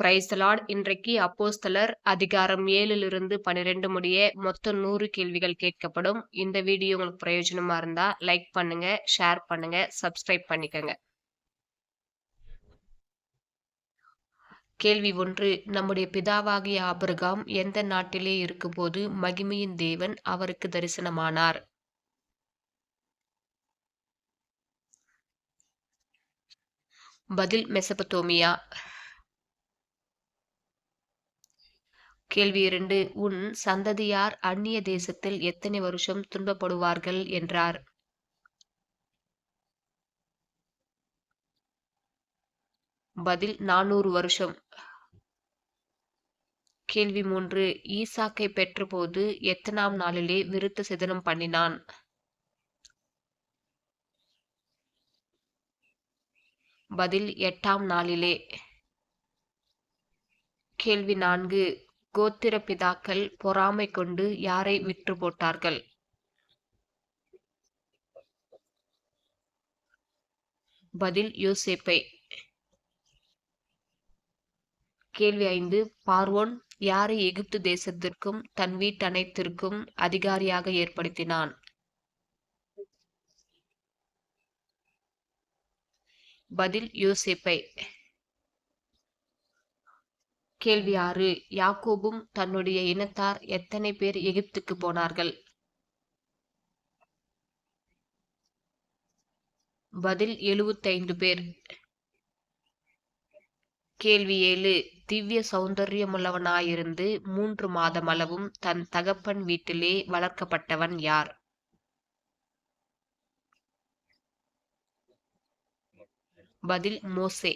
Price Lord இன்றைக்கு அப்போஸ்தலர் அதிகாரம் ஏழிலிருந்து பன்னிரெண்டு முடிய மொத்தம் நூறு கேள்விகள் கேட்கப்படும். இந்த வீடியோ உங்களுக்கு பிரயோஜனமா இருந்தா லைக் பண்ணுங்க ஷேர் பண்ணுங்க சப்ஸ்கிரைப் பண்ணிக்கோங்க. கேள்வி ஒன்று நம்முடைய பிதாவாகிய ஆபிரகாம் எந்த நாட்டிலே இருக்கும்போது மகிமையின் தேவன் அவருக்கு தரிசனமானார்? பதில் மெசபத்தோமியா கேள்வி இரண்டு. உன் சந்ததியார் அந்நிய தேசத்தில் எத்தனை வருஷம் துன்பப்படுவார்கள்? என்றார். பதில் நானூறு வருஷம். கேள்வி மூன்று. ஈசாக்கை பெற்றபோது எத்தனாம் நாளிலே விருத்த சிதனம் பண்ணினான்? பதில் எட்டாம் நாளிலே. கேள்வி நான்கு. கோத்திர பிதாக்கள் பொறாமை கொண்டு யாரை விற்று போட்டார்கள்? பதில் யோசேப்பை. கேள்வி ஐந்து. பார்வோன் யாரை எகிப்து தேசத்திற்கும் தன் வீட்டனைத்திற்கும் அதிகாரியாக ஏற்படுத்தினான்? பதில் யோசேப்பை. கேள்வி ஆறு. யாக்கோபும் தன்னுடைய இனத்தார் எத்தனை பேர் எகிப்துக்கு போனார்கள்? பதில் எழுபத்தைந்து பேர். கேள்வி ஏழு. திவ்ய சௌந்தர்யமுள்ளவனாயிருந்து மூன்று மாதமளவும் தன் தகப்பன் வீட்டிலே வளர்க்கப்பட்டவன் யார்? பதில் மோசே.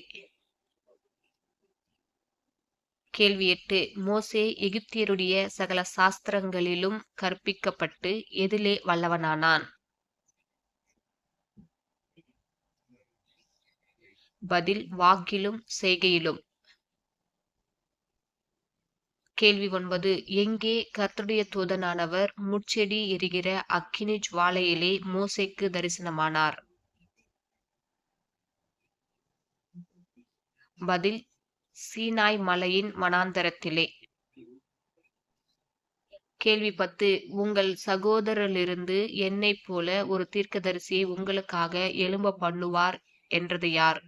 கேள்வி எட்டு. மோசே எகிப்தியருடைய சகல சாஸ்திரங்களிலும் கற்பிக்கப்பட்டு எதிலே வல்லவனானான். பதில் வாக்கிலும் செய்கையிலும். கேள்வி ஒன்பது. எங்கே கர்த்தருடைய தூதனானவர் முட்செடி எரிகிற அக்கினி ஜுவாலையிலே மோசைக்கு தரிசனமானார்? பதில் சீனாய் மலையின் மனாந்தரத்திலே கேள்வி பத்து உங்கள் சகோதரரிலிருந்து என்னை போல ஒரு தீர்க்கதரிசியை உங்களுக்காக எழும்ப பண்ணுவார் என்றது யார்?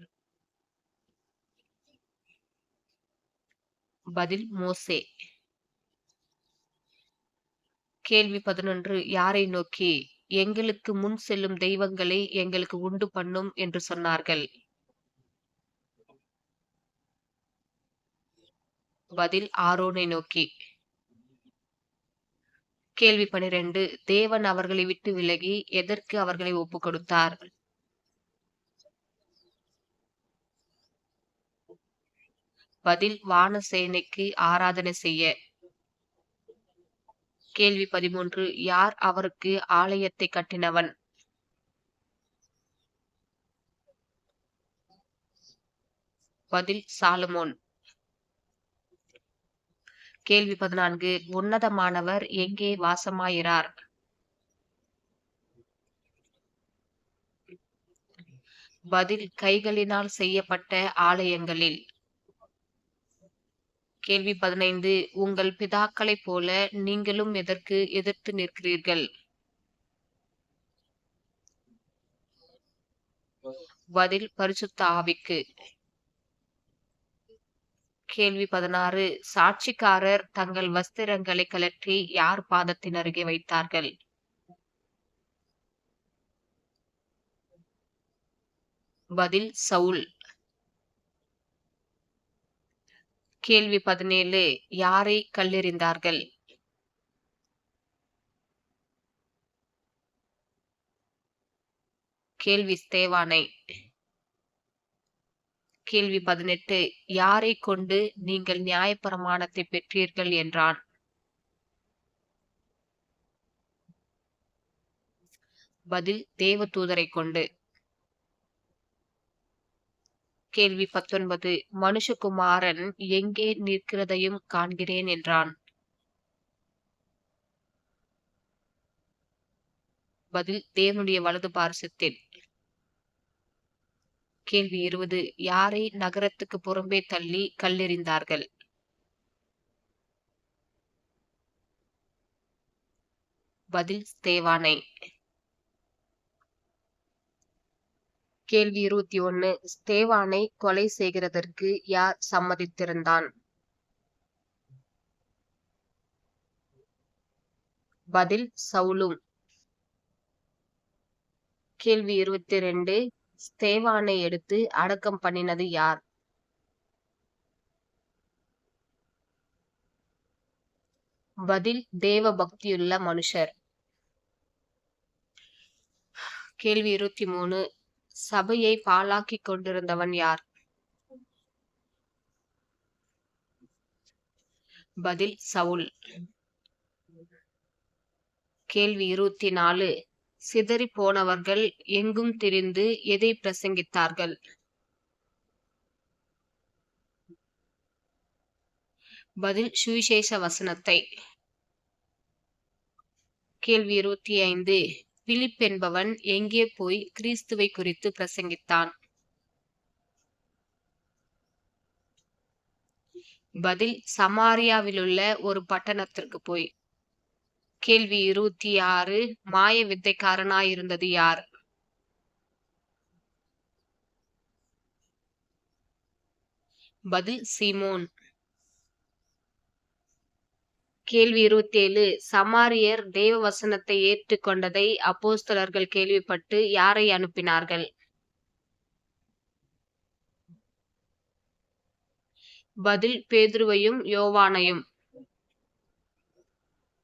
பதில் மோசே. கேள்வி பதினொன்று யாரை நோக்கி? எங்களுக்கு முன் செல்லும் தெய்வங்களை எங்களுக்கு உண்டு பண்ணும் என்று சொன்னார்கள். பதில் ஆரோனை நோக்கி. கேள்வி பனிரெண்டு. தேவன் அவர்களை விட்டு விலகி எதற்கு அவர்களை ஒப்பு கொடுத்தார்? பதில் வானசேனைக்கு ஆராதனை செய்ய. கேள்வி பதிமூன்று. யார் அவருக்கு ஆலயத்தை கட்டினவன்? பதில் சாலமோன். கேள்வி பதினான்கு. உன்னதமானவர் எங்கே வாசமாயிறார்? பதில் கைகளினால் செய்யப்பட்ட ஆலயங்களில். கேள்வி பதினைந்து. உங்கள் பிதாக்களைப் போல நீங்களும் எதற்கு எதிர்த்து நிற்கிறீர்கள்? பதில் பரிசுத்த ஆவிக்கு. கேள்வி பதினாறு. சாட்சிக்காரர் தங்கள் வஸ்திரங்களை கலற்றி யார் பாதத்தின் அருகே வைத்தார்கள்? பதில் சவுல். கேள்வி பதினேழு. யாரை கல்லெறிந்தார்கள்? கேள்வி ஸ்தேவானை. கேள்வி பதினெட்டு யாரை கொண்டு நீங்கள் நியாயப்பிரமாணத்தை பெற்றீர்கள்? என்றான். பதில் தேவதூதரை கொண்டு. கேள்வி பத்தொன்பது மனுஷகுமாரன் எங்கே நிற்கிறதையும் காண்கிறேன் என்றான். பதில் தேவனுடைய வலது பாரசத்தில் கேள்வி இருபது. யாரை நகரத்துக்கு புறம்பே தள்ளி கல்லெறிந்தார்கள்? பதில் தேவானை. கேள்வி இருபத்தி ஒன்னு. ஸ்தேவானை கொலை செய்கிறதற்கு யார் சம்மதித்திருந்தான்? பதில் சவுலும். கேள்வி இருபத்தி ரெண்டு. ஸ்தேவானை எடுத்து அடக்கம் பண்ணினது யார்? பதில் தேவ பக்தியுள்ள மனுஷர். கேள்வி இருபத்தி மூணு. சபையை பாலாக்கி கொண்டிருந்தவன் யார்? பதில் சவுல். கேள்வி இருபத்தி நாலு. சிதறி போனவர்கள் எங்கும் திரிந்து எதை பிரசங்கித்தார்கள்? பதில் சுவிசேஷ வசனத்தை. கேள்வி இருபத்தி ஐந்து. பிலிப் என்பவன் எங்கே போய் கிறிஸ்துவை குறித்து பிரசங்கித்தான்? பதில் சமாரியாவிலுள்ள ஒரு பட்டணத்திற்கு போய். கேள்வி இருபத்தி ஆறு மாய வித்தைக்காரனாயிருந்தது யார்? பதில் சீமோன். கேள்வி இருபத்தி ஏழு சமாரியர் தேவ வசனத்தை ஏற்றுக்கொண்டதை அப்போஸ்தலர்கள் கேள்விப்பட்டு யாரை அனுப்பினார்கள்? பதில் பேதுருவையும் யோவானையும்.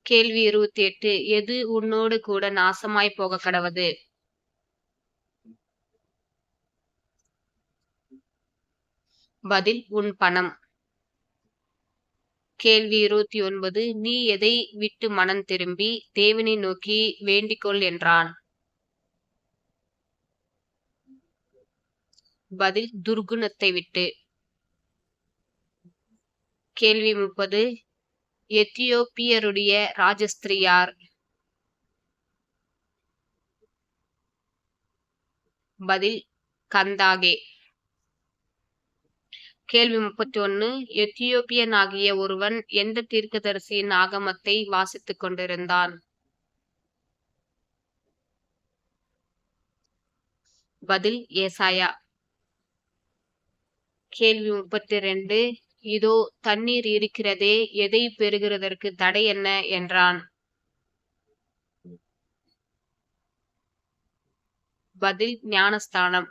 கேள்வி இருபத்தி எட்டு எது உன்னோடு கூட நாசமாய் போக கடவது? பதில் உன் பணம். கேள்வி இருபத்தி ஒன்பது நீ எதை விட்டு மனம் திரும்பி தேவனை நோக்கி வேண்டிக்கொள் என்றான். பதில் துர்குணத்தை விட்டு. கேள்வி முப்பது எத்தியோப்பியருடைய ராஜஸ்திரியார். பதில் கந்தாகே. கேள்வி முப்பத்தி ஒன்னு எத்தியோப்பியன் ஆகிய ஒருவன் எந்த தீர்க்கதரிசியின் ஆகமத்தை வாசித்துக் கொண்டிருந்தான்? பதில் ஏசாயா. கேள்வி முப்பத்தி ரெண்டு இதோ தண்ணீர் இருக்கிறதே எதை பெறுகிறதற்கு தடை என்ன? என்றான். பதில் ஞானஸ்தானம்.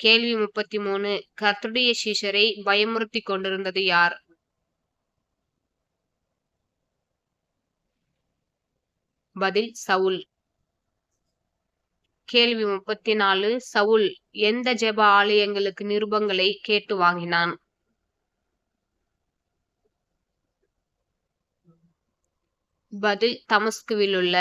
கேள்வி முப்பத்தி மூணு கர்த்தருடைய சீஷரை பயமுறுத்தி கொண்டிருந்தது யார்? பதில் சவுல். கேள்வி முப்பத்தி நாலு சவுல் எந்த ஜெப ஆலயங்களுக்கு நிருபங்களை கேட்டு வாங்கினான்? பதில் தமஸ்குவில் உள்ள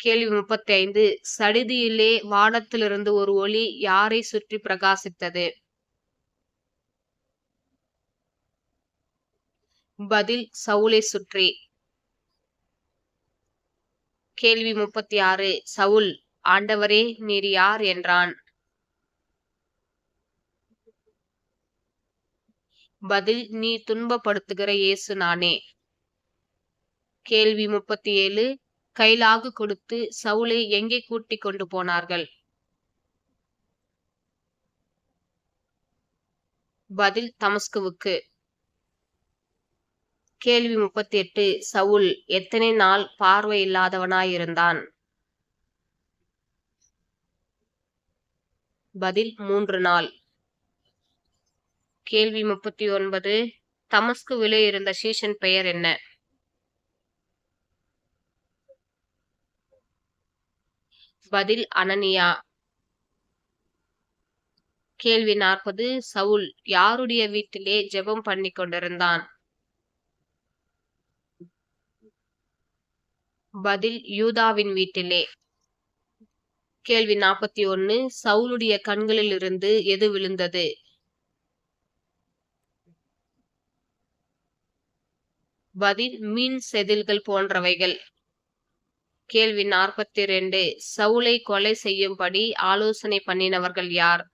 கேள்வி முப்பத்தி ஐந்து சடிதியிலே வானத்திலிருந்து ஒரு ஒளி யாரை சுற்றி பிரகாசித்தது? பதில் சவுலை சுற்றி. கேள்வி முப்பத்தி ஆறு சவுல் ஆண்டவரே நீர் யார் என்றான். பதில் நீ துன்பப்படுத்துகிற இயேசு நானே. கேள்வி முப்பத்தி ஏழு கைலாகு கொடுத்து சவுலை எங்கே கூட்டிக் கொண்டு போனார்கள்? பதில் தமஸ்குவுக்கு. கேள்வி முப்பத்தி எட்டு சவுல் எத்தனை நாள் பார்வை இல்லாதவனாயிருந்தான்? பதில் மூன்று நாள். கேள்வி முப்பத்தி ஒன்பது தமஸ்குவிலே இருந்த சீஷன் பெயர் என்ன? பதில் அனனியா. கேள்வி நாற்பது சவுல் யாருடைய வீட்டிலே ஜெபம் பண்ணி கொண்டிருந்தான் பதில் யூதாவின் வீட்டிலே. கேள்வி நாற்பத்தி ஒன்னு சவுலுடைய கண்களில் இருந்து எது விழுந்தது? பதில் மீன் செதில்கள் போன்றவைகள். கேள்வி நாற்பத்தி ரெண்டு சவுலை கொலை செய்யும்படி ஆலோசனை பண்ணினவர்கள் யார்?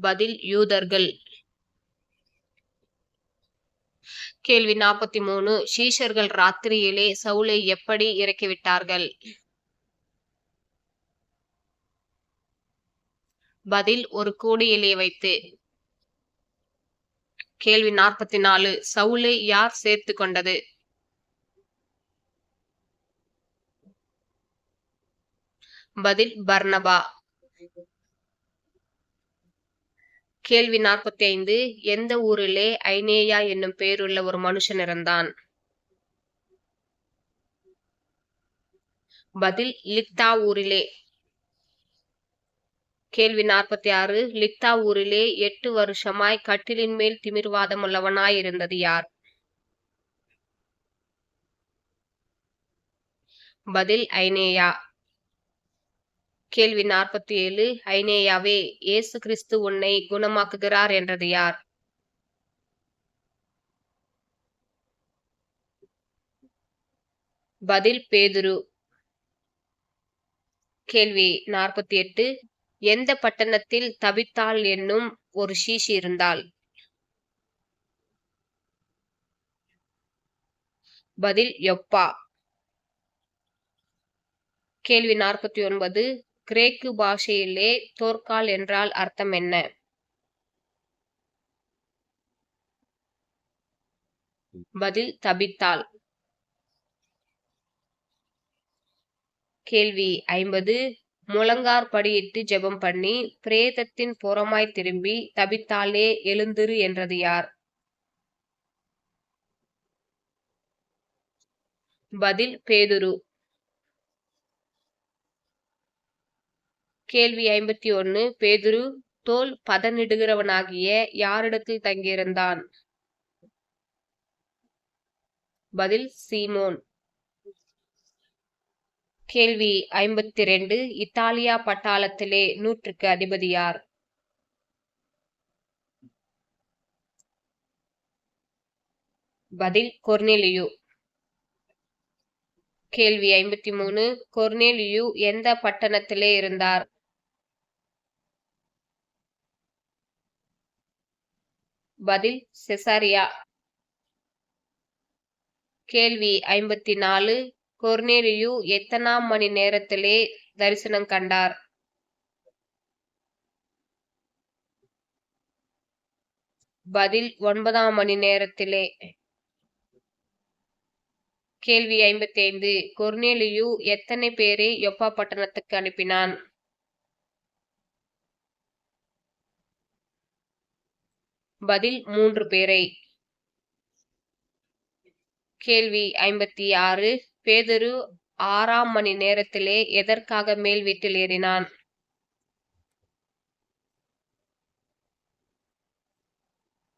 பதில் யூதர்கள். கேள்வி நாற்பத்தி மூணு சீஷர்கள் ராத்திரியிலே சவுலை எப்படி இறக்கிவிட்டார்கள்? பதில் ஒரு கூடையிலே வைத்து. கேள்வி நாற்பத்தி நாலு சவுலை யார் சேர்த்து கொண்டது? பதில் பர்னபா. கேள்வி நாற்பத்தி ஐந்து எந்த ஊரிலே ஐனேயா என்னும் பெயருள்ள ஒரு மனுஷன் இருந்தான் பதில் லிக்தா ஊரிலே. கேள்வி நாற்பத்தி ஆறு லிக்தா ஊரிலே எட்டு வருஷமாய் கட்டிலின் மேல் திமிர்வாதம் உள்ளவனாய் இருந்தது யார்? பதில் ஐனேயா. கேள்வி நாற்பத்தி ஏழு ஐனேயாவே இயேசு கிறிஸ்து உன்னை குணமாக்குகிறார் என்றது யார்? பதில் பேதுரு. கேள்வி நாற்பத்தி எட்டு எந்த பட்டணத்தில் தவித்தாள் என்னும் ஒரு சீஷி இருந்தாள்? பதில் யொப்பா. கேள்வி நாற்பத்தி ஒன்பது கிரேக்கு பாஷையிலே தோற்கால் என்றால் அர்த்தம் என்ன? பதில் தபித்தாள் கேள்வி ஐம்பது. முழங்கார் படியிட்டு ஜெபம் பண்ணி பிரேதத்தின் புறமாய் திரும்பி தபித்தாலே எழுந்திரு என்றது யார்? பதில் பேதுரு. கேள்வி ஐம்பத்தி ஒன்னு பேதுரு தோல் பதனிடுகிறவனாகிய யாரிடத்தில் தங்கியிருந்தான்? பதில் சீமோன். கேள்வி ஐம்பத்தி ரெண்டு இத்தாலியா பட்டாளத்திலே நூற்றுக்கு அதிபதி யார்? பதில் கொர்னேலியு. கேள்வி ஐம்பத்தி மூணு கொர்னேலியு எந்த பட்டணத்திலே இருந்தார்? பதில் செசாரியா. கேள்வி ஐம்பத்தி நாலு கொர்னேலியு எத்தனாம் மணி நேரத்திலே தரிசனம் கண்டார்? பதில் ஒன்பதாம் மணி நேரத்திலே. கேள்வி ஐம்பத்தி ஐந்து கொர்னேலியு எத்தனை பேரை யொப்பா பட்டணத்துக்கு அனுப்பினான்? பதில் மூன்று பேரை. கேள்வி ஐம்பத்தி ஆறு. பேதுரு ஆறாம் மணி நேரத்திலே எதற்காக மேல் வீட்டில் ஏறினான்?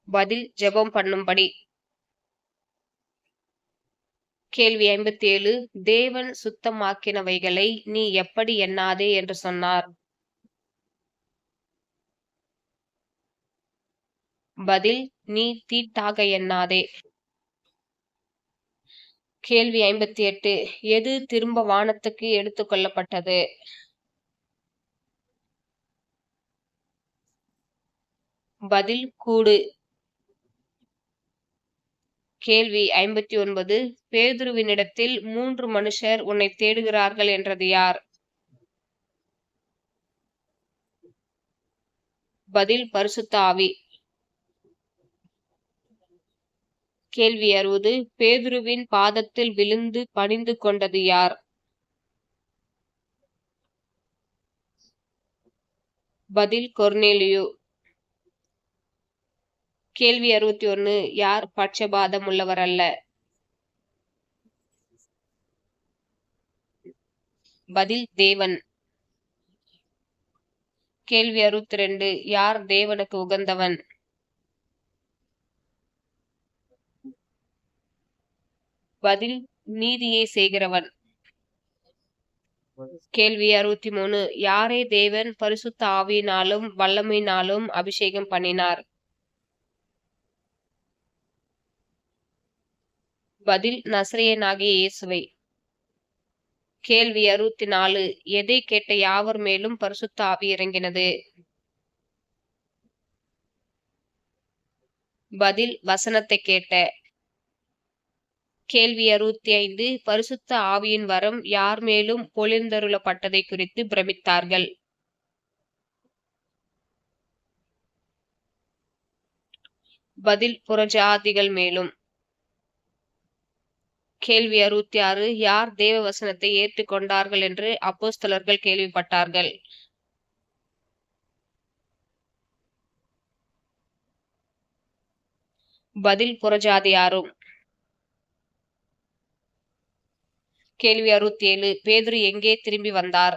பதில் ஜெபம் பண்ணும்படி. கேள்வி ஐம்பத்தி ஏழு. தேவன் சுத்தமாக்கினவைகளை நீ எப்படி எண்ணாதே என்று சொன்னார். பதில் நீ தீட்டாக எண்ணாதே. கேள்வி ஐம்பத்தி எட்டு எது திரும்ப வானத்துக்கு எடுத்துக்கொள்ளப்பட்டது பதில் கூடு. கேள்வி ஐம்பத்தி ஒன்பது பேதுருவினிடத்தில் மூன்று மனுஷர் உன்னை தேடுகிறார்கள் என்றது யார்? பதில் பரிசுத்தாவி ஆவி கேள்வி அறுபது பேதுருவின் பாதத்தில் விழுந்து பணிந்து கொண்டது யார்? பதில் கொர்னேலியோ. கேள்வி அறுபத்தி ஒன்னு யார் பட்சபாதம் உள்ளவர் அல்ல? பதில் தேவன். கேள்வி அறுபத்தி ரெண்டு யார் தேவனுக்கு உகந்தவன்? பதில் நீதியை செய்கிறவன். கேள்வி அறுபத்தி மூணு யாரை தேவன் பரிசுத்த ஆவியினாலும் வல்லமையினாலும் அபிஷேகம் பண்ணினார்? பதில் நசரேயனாகிய இயேசுவை. கேள்வி அறுபத்தி நாலு எதை கேட்ட யாவர் மேலும் பரிசுத்த ஆவி இறங்கினது? பதில் வசனத்தை கேட்ட. கேள்வி அறுபத்தி ஐந்து பரிசுத்த ஆவியின் வரம் யார் மேலும் பொழிந்தருளப்பட்டதை குறித்து பிரமித்தார்கள். பதில் புறஜாதிகள் மேலும். கேள்வி அறுபத்தி ஆறு யார் தேவ வசனத்தை ஏற்றுக்கொண்டார்கள் என்று அப்போஸ்தலர்கள் கேள்விப்பட்டார்கள். பதில் புறஜாதியாரும் கேள்வி அறுபத்தி ஏழு பேதுரு எங்கே திரும்பி வந்தார்?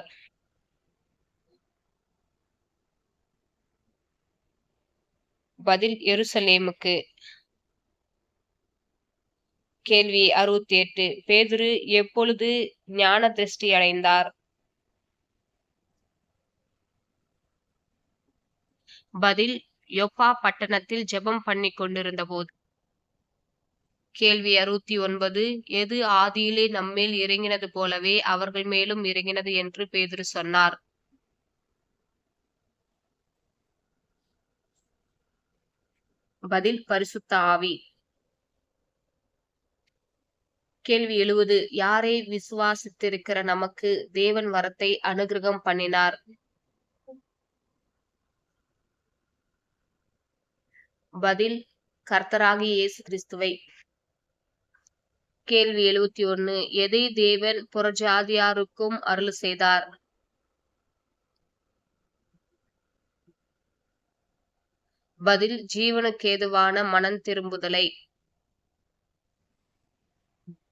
பதில் எருசலேமுக்கு. கேள்வி அறுபத்தி எட்டு பேதுரு எப்பொழுது ஞான திருஷ்டி அடைந்தார்? பதில் யொப்பா பட்டணத்தில் ஜெபம் பண்ணி கொண்டிருந்த போது கேள்வி அறுபத்தி ஒன்பது. எது ஆதியிலே நம்மேல் இறங்கினது போலவே அவர்கள் மேலும் இறங்கினது என்று பேதுரு சொன்னார். பதில் பரிசுத்த ஆவி. கேள்வி எழுவது. யாரை விசுவாசித்திருக்கிற நமக்கு தேவன் வரத்தை அனுகிரகம் பண்ணினார். பதில் கர்த்தராகி இயேசு கிறிஸ்துவை. கேள்வி எழுவத்தி ஒன்னு. எதை தேவன் புறஜாதியாருக்கும் அருள் செய்தார்? பதில் ஜீவனுக்கேதுவான மனம் திரும்புதலை.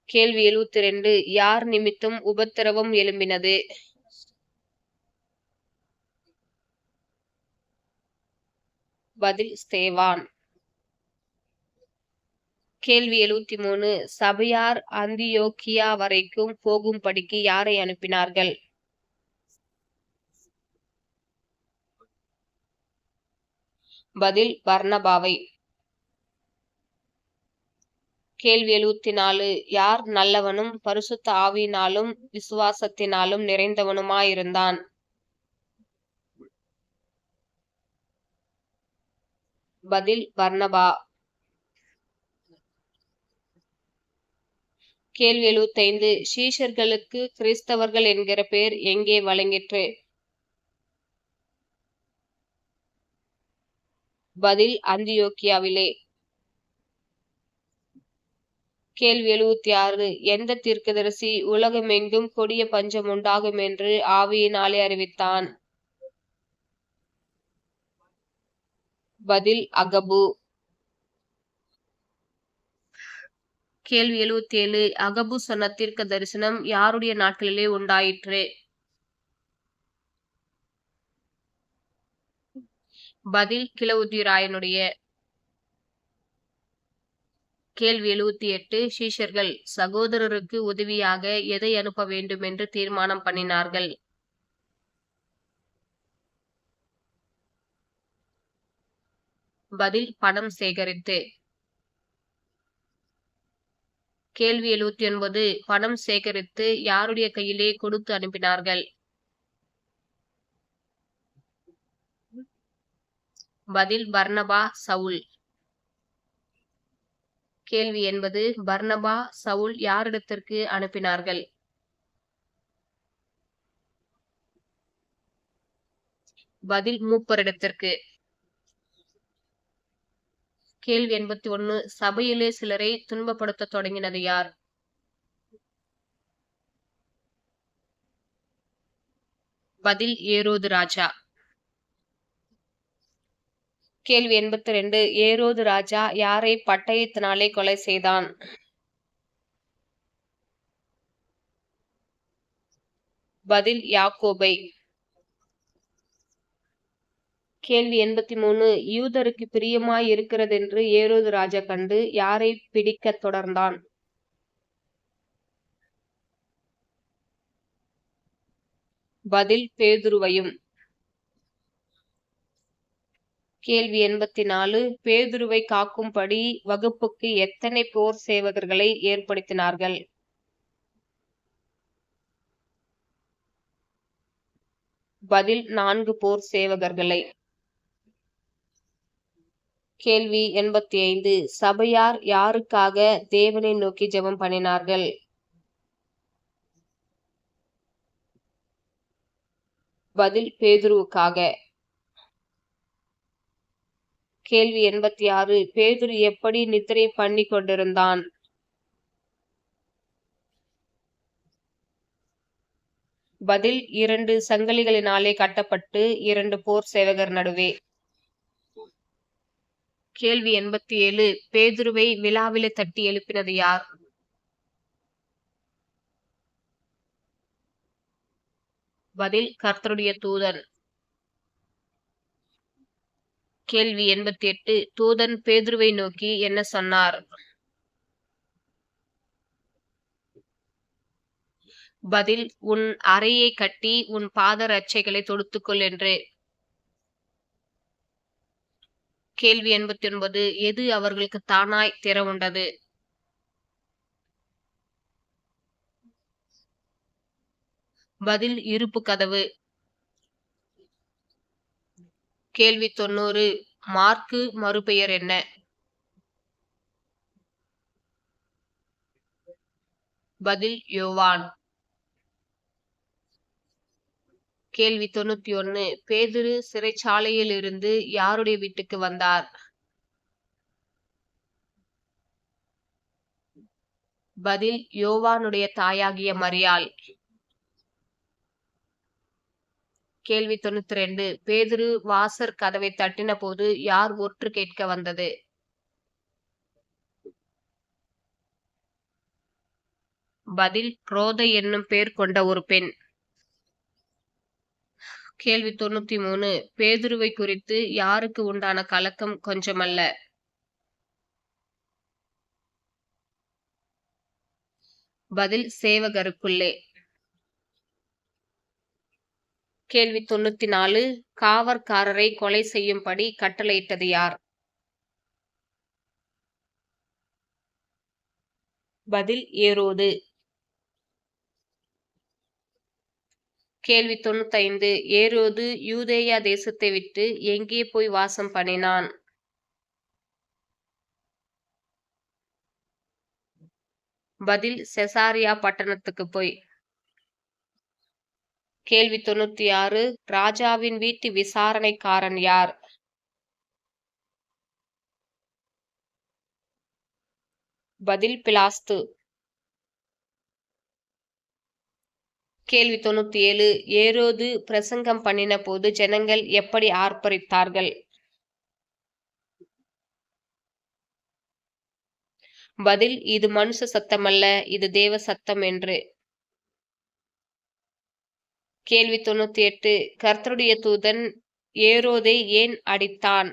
கேள்வி எழுவத்தி ரெண்டு. யார் நிமித்தம் உபத்திரவம் எழும்பினது? பதில் ஸ்தேவான். கேள்வி எழுவத்தி மூணு சபையார் அந்தியோக்கியா வரைக்கும் போகும்படிக்கு யாரை அனுப்பினார்கள்? பதில் பர்ணபாவை கேள்வி எழுவத்தி நாலு யார் நல்லவனும் பரிசுத்த ஆவியினாலும் விசுவாசத்தினாலும் நிறைந்தவனுமாயிருந்தான்? பதில் பர்ணபா கேள்வி எழுவத்தைந்து சீஷர்களுக்கு கிறிஸ்தவர்கள் என்கிற பெயர் எங்கே வழங்கிற்று? பதில் அந்தியோக்கியாவிலே. கேள்வி எழுவத்தி ஆறு எந்த தீர்க்கதரிசி உலகமெங்கும் கொடிய பஞ்சம் உண்டாகும் என்று ஆவியினாலே அறிவித்தான்? பதில் அகபு. கேள்வி எழுவத்தி ஏழு அகபு சொன்ன தீர்க்க தரிசனம் யாருடைய நாட்களிலே உண்டாயிற்று? பதில் கிளவுதிராயனுடைய கேள்வி எழுவத்தி எட்டு சீஷர்கள் சகோதரருக்கு உதவியாக எதை அனுப்ப வேண்டும் என்று தீர்மானம் பண்ணினார்கள்? பதில் பணம் சேகரித்து. கேள்வி எழுவத்தி ஒன்பது பணம் சேகரித்து யாருடைய கையிலே கொடுத்து அனுப்பினார்கள்? பதில் பர்னபா சவுல். கேள்வி என்பது பர்னபா சவுல் யாரிடத்திற்கு அனுப்பினார்கள்? பதில் மூப்பரிடத்திற்கு. கேள்வி எண்பத்தி ஒன்னு சபையிலே சிலரை துன்பப்படுத்த தொடங்கினது யார்? பதில் ஏரோது ராஜா. கேள்வி எண்பத்தி ரெண்டு ஏரோது ராஜா யாரை பட்டயத்தினாலே கொலை செய்தான்? பதில் யாக்கோபை. கேள்வி எண்பத்தி மூணு யூதருக்கு பிரியமாய் இருக்கிறதென்று ஏரோது ராஜா கண்டு யாரை பிடிக்க தொடர்ந்தான்? பதில் பேதுருவையும். கேள்வி எண்பத்தி நாலு பேதுருவை காக்கும்படி வகுப்புக்கு எத்தனை போர் சேவகர்களை ஏற்படுத்தினார்கள்? பதில் நான்கு போர் சேவகர்களை. கேள்வி எண்பத்தி ஐந்து சபையார் யாருக்காக தேவனை நோக்கி ஜெபம் பண்ணினார்கள்? பதில் பேதுருவுக்காக. கேள்வி எண்பத்தி ஆறு பேதுரு எப்படி நித்திரை பண்ணி கொண்டிருந்தான்? பதில் இரண்டு. சங்கிலிகளினாலே கட்டப்பட்டு இரண்டு போர் சேவகர் நடுவே. கேள்வி எண்பத்தி ஏழு பேதுருவை விழாவிலே தட்டி எழுப்பினது யார்? பதில் கர்த்தருடைய தூதன் கேள்வி எண்பத்தி எட்டு தூதன் பேதுருவை நோக்கி என்ன சொன்னார்? பதில் உன் அறையை கட்டி உன் பாத ரட்சைகளை தொடுத்துக்கொள் என்று. கேள்வி எண்பத்தி ஒன்பது எது அவர்களுக்கு தானாய் திறவுண்டது பதில் இருப்பு கதவு. கேள்வி தொண்ணூறு மார்க்கு மறுபெயர் என்ன? பதில் யோவான். கேள்வி தொண்ணூத்தி ஒன்னு. பேதுரு சிறைச்சாலையில் இருந்து யாருடைய வீட்டுக்கு வந்தார்? பதில் யோவானுடைய தாயாகிய மரியாள். கேள்வி தொண்ணூத்தி ரெண்டு. பேதுரு வாசர் கதவை தட்டின போது யார் ஒற்று கேட்க வந்தது? பதில் ரோதை என்னும் பெயர் கொண்ட ஒரு பெண். கேள்வி தொண்ணூத்தி மூணு. பேதுருவை குறித்து யாருக்கு உண்டான கலக்கம் கொஞ்சமல்ல? பதில் சேவகருக்குள்ளே. கேள்வி தொண்ணூத்தி நாலு. காவற்காரரை கொலை செய்யும்படி கட்டளையிட்டது யார்? பதில் ஏரோது. கேள்வி தொண்ணூத்தைந்து. ஏரோது யூதேயா தேசத்தை விட்டு எங்கே போய் வாசம் பண்ணினான்? பதில் செசாரியா பட்டணத்துக்கு போய். கேள்வி தொண்ணூத்தி ஆறு ராஜாவின் வீட்டு விசாரணைக்காரன் யார்? பதில் பிலாஸ்து. கேள்வி தொண்ணூத்தி ஏழு ஏரோது பிரசங்கம் பண்ணின போது ஜனங்கள் எப்படி ஆர்ப்பரித்தார்கள்? பதில் இது மனுஷ சத்தம் அல்ல இது தேவ சத்தம் என்று. கேள்வி தொண்ணூத்தி எட்டு கர்த்தருடைய தூதன் ஏரோதை ஏன் அடித்தான்?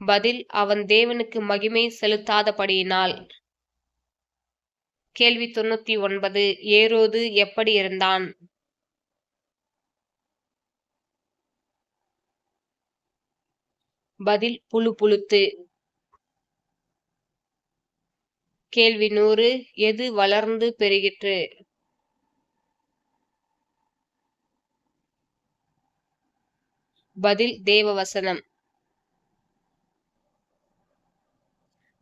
பதில் அவன் தேவனுக்கு மகிமை செலுத்தாதபடியினால். கேள்வி தொண்ணூத்தி ஒன்பது ஏரோது எப்படி இருந்தான்? பதில் புழு புழுத்து. கேள்வி நூறு எது வளர்ந்து பெருகிற்று பதில் தேவவசனம்.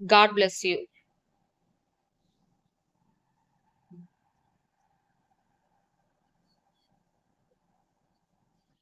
God bless you